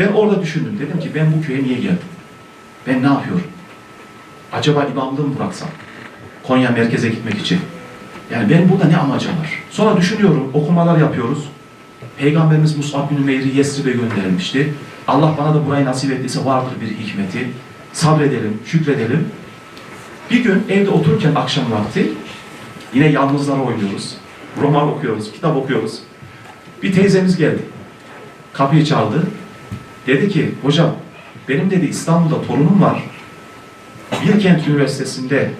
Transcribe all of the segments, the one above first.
Ben orada düşündüm. Dedim ki ben bu köye niye geldim? Ben ne yapıyorum? Acaba imamlığı mı bıraksam? Konya merkeze gitmek için. Yani benim burada ne amacım var? Sonra düşünüyorum, okumalar yapıyoruz. Peygamberimiz Mus'ab bin Ümeyr'i Yesrib'e gönderilmişti. Allah bana da burayı nasip ettiyse vardır bir hikmeti. Sabredelim, şükredelim. Bir gün evde otururken akşam vakti yine yalnızlara oynuyoruz. Roman okuyoruz, kitap okuyoruz. Bir teyzemiz geldi. Kapıyı çaldı. Dedi ki, hocam benim dedi İstanbul'da torunum var. Bilkent Üniversitesi'nde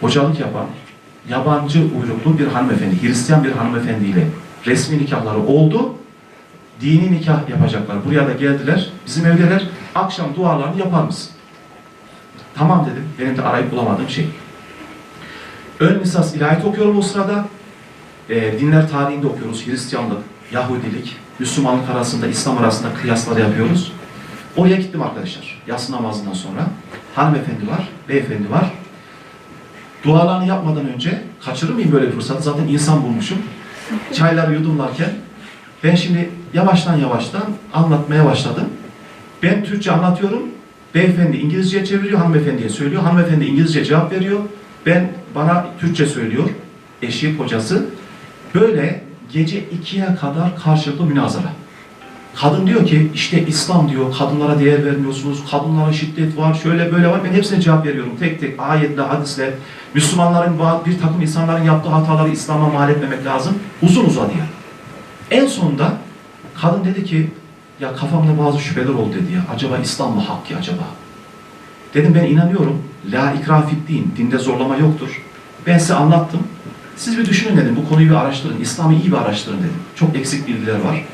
hocalık yapan yabancı uyruklu bir hanımefendi, Hristiyan bir hanımefendiyle resmi nikahları oldu. Dini nikah yapacaklar. Buraya da geldiler. Bizim evdeler. Akşam dualarını yapar mısın? Tamam dedim. Benim de arayıp bulamadığım şey. Ön lisans ilahiyat okuyorum o sırada. Ee, dinler tarihinde okuyoruz. Hristiyanlık, Yahudilik, Müslümanlık arasında, İslam arasında kıyaslar yapıyoruz. Oraya gittim arkadaşlar. Yatsı namazından sonra. Hanımefendi var, beyefendi var. Dualarını yapmadan önce kaçırır mıyım böyle bir fırsatı? Zaten insan bulmuşum. Çayları yudumlarken ben şimdi yavaştan yavaştan anlatmaya başladım. Ben Türkçe anlatıyorum. Beyefendi İngilizce çeviriyor, hanımefendiye söylüyor. Hanımefendi İngilizce cevap veriyor. Ben bana Türkçe söylüyor. Eşi, kocası. Böyle gece ikiye kadar karşılıklı münazara. Kadın diyor ki işte İslam diyor kadınlara değer vermiyorsunuz, kadınlara şiddet var, şöyle böyle var. Ben hepsine cevap veriyorum tek tek ayetle, hadisle. Müslümanların bir takım insanların yaptığı hataları İslam'a mal etmemek lazım. Uzun uzadı yani. En sonunda kadın dedi ki ya kafamda bazı şüpheler oldu dedi ya. Acaba İslam mı hak ki acaba? Dedim ben inanıyorum. La ikrah fid din. Dinde zorlama yoktur. Ben size anlattım. Siz bir düşünün dedim. Bu konuyu bir araştırın. İslam'ı iyi bir araştırın dedim. Çok eksik bilgiler var.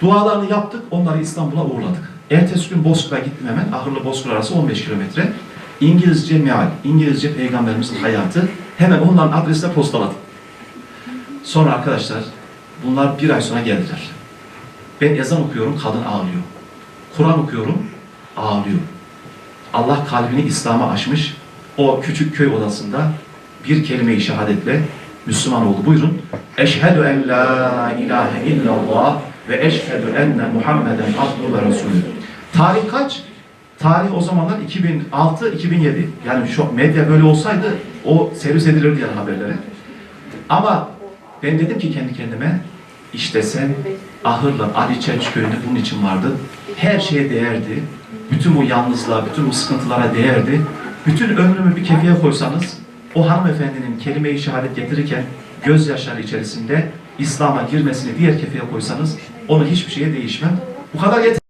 Dualarını yaptık. Onları İstanbul'a uğurladık. Ertesi gün Bozkır'a gittim hemen. Ahırlı Bozkır arası 15 kilometre. İngilizce meal, İngilizce peygamberimizin hayatı. Hemen onların adresine postaladım. Sonra arkadaşlar bunlar bir ay sonra geldiler. Ben ezan okuyorum, kadın ağlıyor. Kur'an okuyorum, ağlıyor. Allah kalbini İslam'a açmış. O küçük köy odasında bir kelime-i şehadetle Müslüman oldu. Buyurun. Eşhedü en la ilahe illallah ve eşhedü enne Muhammeden abdu ve resulü. Tarih kaç? Tarih o zamanlar 2006-2007. Yani şu medya böyle olsaydı o servis edilirdi yani haberlere. Ama ben dedim ki kendi kendime işte sen Ahırlı Ali Çerç köyünde bunun için vardın. Her şeye değerdi. Bütün bu yalnızlığa, bütün bu sıkıntılara değerdi. Bütün ömrümü bir kefeye koysanız o hanımefendinin kelime-i şehadet getirirken gözyaşları içerisinde İslam'a girmesini diğer kefeye koysanız onu hiçbir şeye değişmem. Bu kadar yeter.